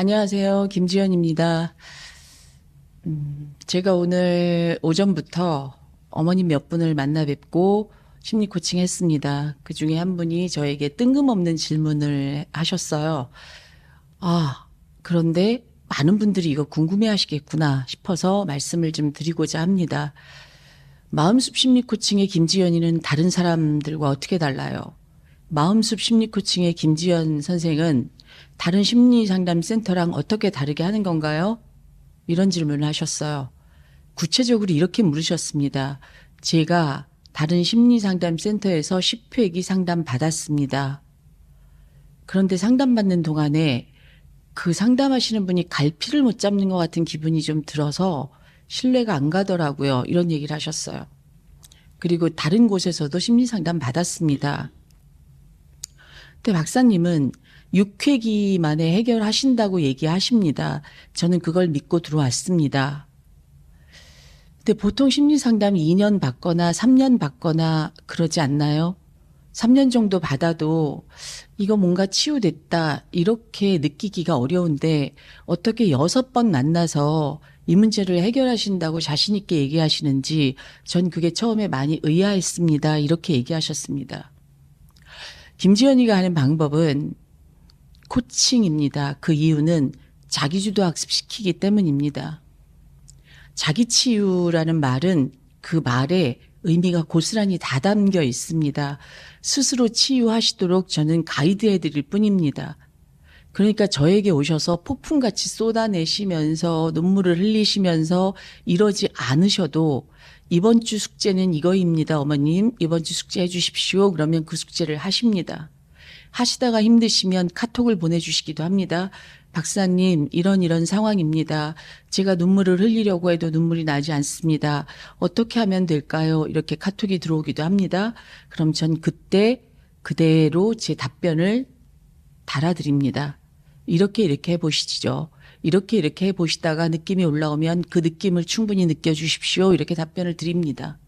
안녕하세요. 김지연입니다. 음, 제가 오늘 오전부터 어머님 몇 분을 만나 뵙고 심리 코칭 했습니다. 그 중에 한 분이 저에게 뜬금없는 질문을 하셨어요. 아, 그런데 많은 분들이 이거 궁금해 하시겠구나 싶어서 말씀을 좀 드리고자 합니다. 마음숲 심리 코칭의 김지연이는 다른 사람들과 어떻게 달라요? 마음숲 심리 코칭의 김지연 선생은 다른 심리 상담 센터랑 어떻게 다르게 하는 건가요? 이런 질문을 하셨어요. 구체적으로 이렇게 물으셨습니다. 제가 다른 심리 상담 센터에서 10회기 상담 받았습니다. 그런데 상담받는 동안에 그 상담하시는 분이 갈피를 못 잡는 것 같은 기분이 좀 들어서 신뢰가 안 가더라고요. 이런 얘기를 하셨어요. 그리고 다른 곳에서도 심리 상담 받았습니다. 근데 박사님은 6회기 만에 해결하신다고 얘기하십니다. 저는 그걸 믿고 들어왔습니다. 근데 보통 심리 상담이 2년 받거나 3년 받거나 그러지 않나요? 3년 정도 받아도 이거 뭔가 치유됐다 이렇게 느끼기가 어려운데 어떻게 여섯 번 만나서 이 문제를 해결하신다고 자신 있게 얘기하시는지 전 그게 처음에 많이 의아했습니다. 이렇게 얘기하셨습니다. 김지연이가 하는 방법은 코칭입니다. 그 이유는 자기주도 학습시키기 때문입니다. 자기 치유라는 말은 그 말에 의미가 고스란히 다 담겨 있습니다. 스스로 치유하시도록 저는 가이드해 드릴 뿐입니다. 그러니까 저에게 오셔서 폭풍같이 쏟아내시면서 눈물을 흘리시면서 이러지 않으셔도 이번 주 숙제는 이거입니다, 어머님. 이번 주 숙제 해주십시오. 그러면 그 숙제를 하십니다. 하시다가 힘드시면 카톡을 보내주시기도 합니다. 박사님, 이런 이런 상황입니다. 제가 눈물을 흘리려고 해도 눈물이 나지 않습니다. 어떻게 하면 될까요? 이렇게 카톡이 들어오기도 합니다. 그럼 전 그때 그대로 제 답변을 달아드립니다. 이렇게 이렇게 해보시죠. 이렇게 이렇게 해보시다가 느낌이 올라오면 그 느낌을 충분히 느껴주십시오. 이렇게 답변을 드립니다.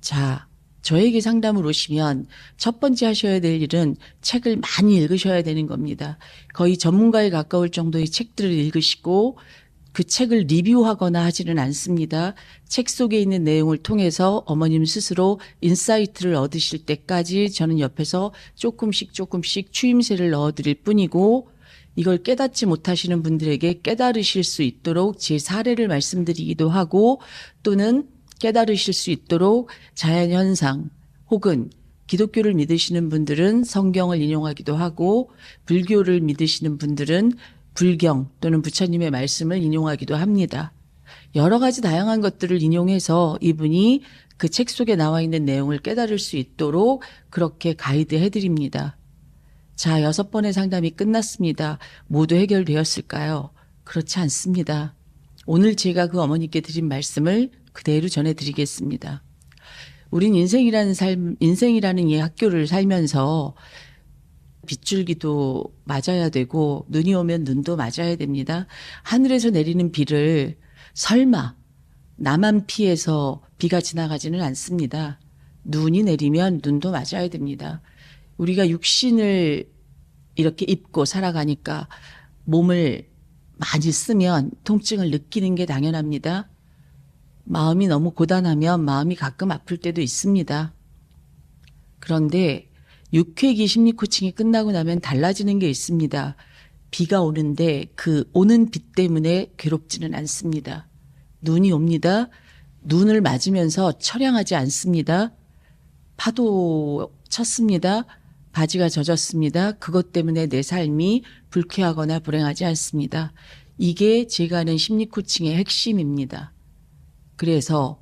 자, 저에게 상담을 오시면 첫 번째 하셔야 될 일은 책을 많이 읽으셔야 되는 겁니다. 거의 전문가에 가까울 정도의 책들을 읽으시고 그 책을 리뷰하거나 하지는 않습니다. 책 속에 있는 내용을 통해서 어머님 스스로 인사이트를 얻으실 때까지 저는 옆에서 조금씩 조금씩 추임새를 넣어드릴 뿐이고 이걸 깨닫지 못하시는 분들에게 깨달으실 수 있도록 제 사례를 말씀드리기도 하고 또는 깨달으실 수 있도록 자연현상 혹은 기독교를 믿으시는 분들은 성경을 인용하기도 하고 불교를 믿으시는 분들은 불경 또는 부처님의 말씀을 인용하기도 합니다. 여러 가지 다양한 것들을 인용해서 이분이 그 책 속에 나와 있는 내용을 깨달을 수 있도록 그렇게 가이드 해드립니다. 자, 여섯 번의 상담이 끝났습니다. 모두 해결되었을까요? 그렇지 않습니다. 오늘 제가 그 어머니께 드린 말씀을 그대로 전해드리겠습니다. 우린 인생이라는 삶, 인생이라는 이 학교를 살면서 빗줄기도 맞아야 되고 눈이 오면 눈도 맞아야 됩니다. 하늘에서 내리는 비를 설마 나만 피해서 비가 지나가지는 않습니다. 눈이 내리면 눈도 맞아야 됩니다. 우리가 육신을 이렇게 입고 살아가니까 몸을 많이 쓰면 통증을 느끼는 게 당연합니다. 마음이 너무 고단하면 마음이 가끔 아플 때도 있습니다. 그런데 6회기 심리 코칭이 끝나고 나면 달라지는 게 있습니다. 비가 오는데 그 오는 비 때문에 괴롭지는 않습니다. 눈이 옵니다. 눈을 맞으면서 처량하지 않습니다. 파도 쳤습니다. 바지가 젖었습니다. 그것 때문에 내 삶이 불쾌하거나 불행하지 않습니다. 이게 제가 하는 심리 코칭의 핵심입니다. 그래서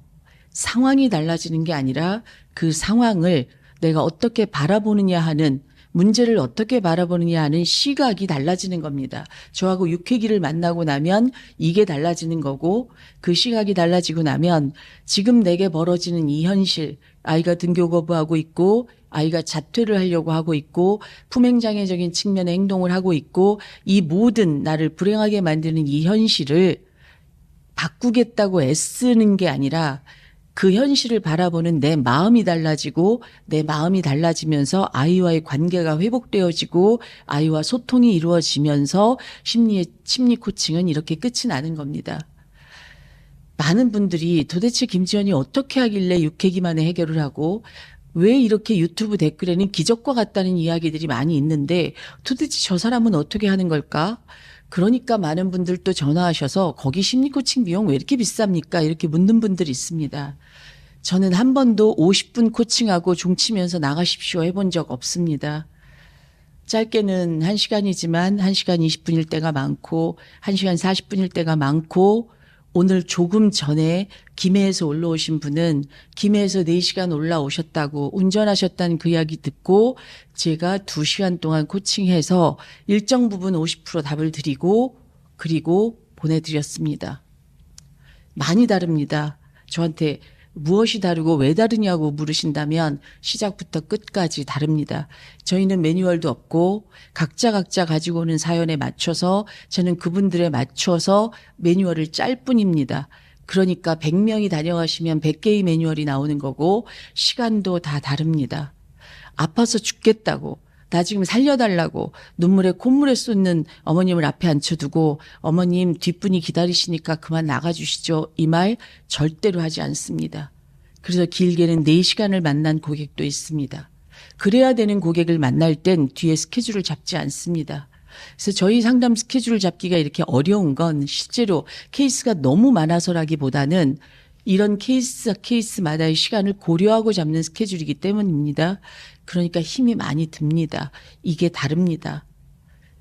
상황이 달라지는 게 아니라 그 상황을 내가 어떻게 바라보느냐 하는 문제를 어떻게 바라보느냐 하는 시각이 달라지는 겁니다. 저하고 육회기를 만나고 나면 이게 달라지는 거고 그 시각이 달라지고 나면 지금 내게 벌어지는 이 현실 아이가 등교 거부하고 있고 아이가 자퇴를 하려고 하고 있고 품행장애적인 측면의 행동을 하고 있고 이 모든 나를 불행하게 만드는 이 현실을 바꾸겠다고 애쓰는 게 아니라 그 현실을 바라보는 내 마음이 달라지고 내 마음이 달라지면서 아이와의 관계가 회복되어지고 아이와 소통이 이루어지면서 심리의 심리 코칭은 이렇게 끝이 나는 겁니다. 많은 분들이 도대체 김지연이 어떻게 하길래 육회기 만에 해결을 하고 왜 이렇게 유튜브 댓글에는 기적과 같다는 이야기들이 많이 있는데 도대체 저 사람은 어떻게 하는 걸까? 그러니까 많은 분들도 전화하셔서 거기 심리 코칭 비용 왜 이렇게 비쌉니까? 이렇게 묻는 분들이 있습니다. 저는 한 번도 50분 코칭하고 종치면서 나가십시오 해본 적 없습니다. 짧게는 1시간이지만 1시간 20분일 때가 많고 1시간 40분일 때가 많고 오늘 조금 전에 김해에서 올라오신 분은 김해에서 4시간 올라오셨다고 운전하셨다는 그 이야기 듣고 제가 2시간 동안 코칭해서 일정 부분 50% 답을 드리고 그리고 보내드렸습니다. 많이 다릅니다. 저한테 무엇이 다르고 왜 다르냐고 물으신다면 시작부터 끝까지 다릅니다. 저희는 매뉴얼도 없고 각자 각자 가지고 오는 사연에 맞춰서 저는 그분들에 맞춰서 매뉴얼을 짤 뿐입니다. 그러니까 100명이 다녀가시면 100개의 매뉴얼이 나오는 거고 시간도 다 다릅니다. 아파서 죽겠다고 나 지금 살려달라고 눈물에 콧물에 쏟는 어머님을 앞에 앉혀두고 어머님 뒷분이 기다리시니까 그만 나가주시죠. 이 말 절대로 하지 않습니다. 그래서 길게는 4시간을 만난 고객도 있습니다. 그래야 되는 고객을 만날 땐 뒤에 스케줄을 잡지 않습니다. 그래서 저희 상담 스케줄을 잡기가 이렇게 어려운 건 실제로 케이스가 너무 많아서라기보다는 이런 케이스 케이스마다의 시간을 고려하고 잡는 스케줄이기 때문입니다. 그러니까 힘이 많이 듭니다. 이게 다릅니다.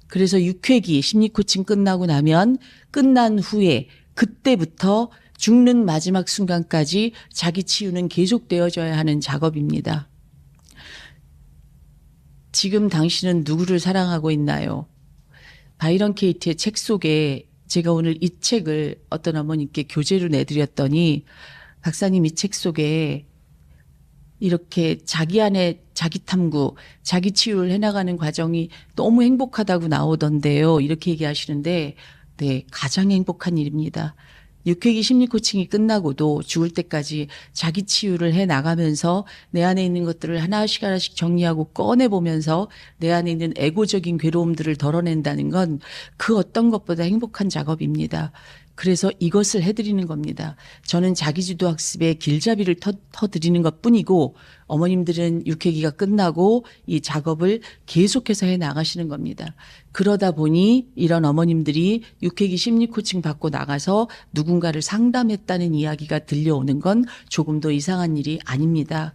그래서 6회기 심리 코칭 끝나고 나면 끝난 후에 그때부터 죽는 마지막 순간까지 자기 치유는 계속되어져야 하는 작업입니다. 지금 당신은 누구를 사랑하고 있나요? 바이런 케이트의 책 속에 제가 오늘 이 책을 어떤 어머님께 교재로 내드렸더니 박사님 이 책 속에 이렇게 자기 안에 자기 탐구, 자기 치유를 해나가는 과정이 너무 행복하다고 나오던데요. 이렇게 얘기하시는데, 네, 가장 행복한 일입니다. 육회기 심리 코칭이 끝나고도 죽을 때까지 자기 치유를 해 나가면서 내 안에 있는 것들을 하나씩 하나씩 정리하고 꺼내 보면서 내 안에 있는 에고적인 괴로움들을 덜어낸다는 건 그 어떤 것보다 행복한 작업입니다. 그래서 이것을 해드리는 겁니다. 저는 자기주도 학습의 길잡이를 터, 터드리는 것 뿐이고 어머님들은 육회기가 끝나고 이 작업을 계속해서 해 나가시는 겁니다. 그러다 보니 이런 어머님들이 육회기 심리 코칭 받고 나가서 누군가를 상담했다는 이야기가 들려오는 건 조금 더 이상한 일이 아닙니다.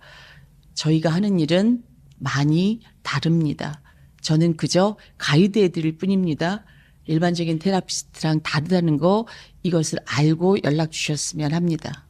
저희가 하는 일은 많이 다릅니다. 저는 그저 가이드 해 드릴 뿐입니다. 일반적인 테라피스트랑 다르다는 거 이것을 알고 연락 주셨으면 합니다.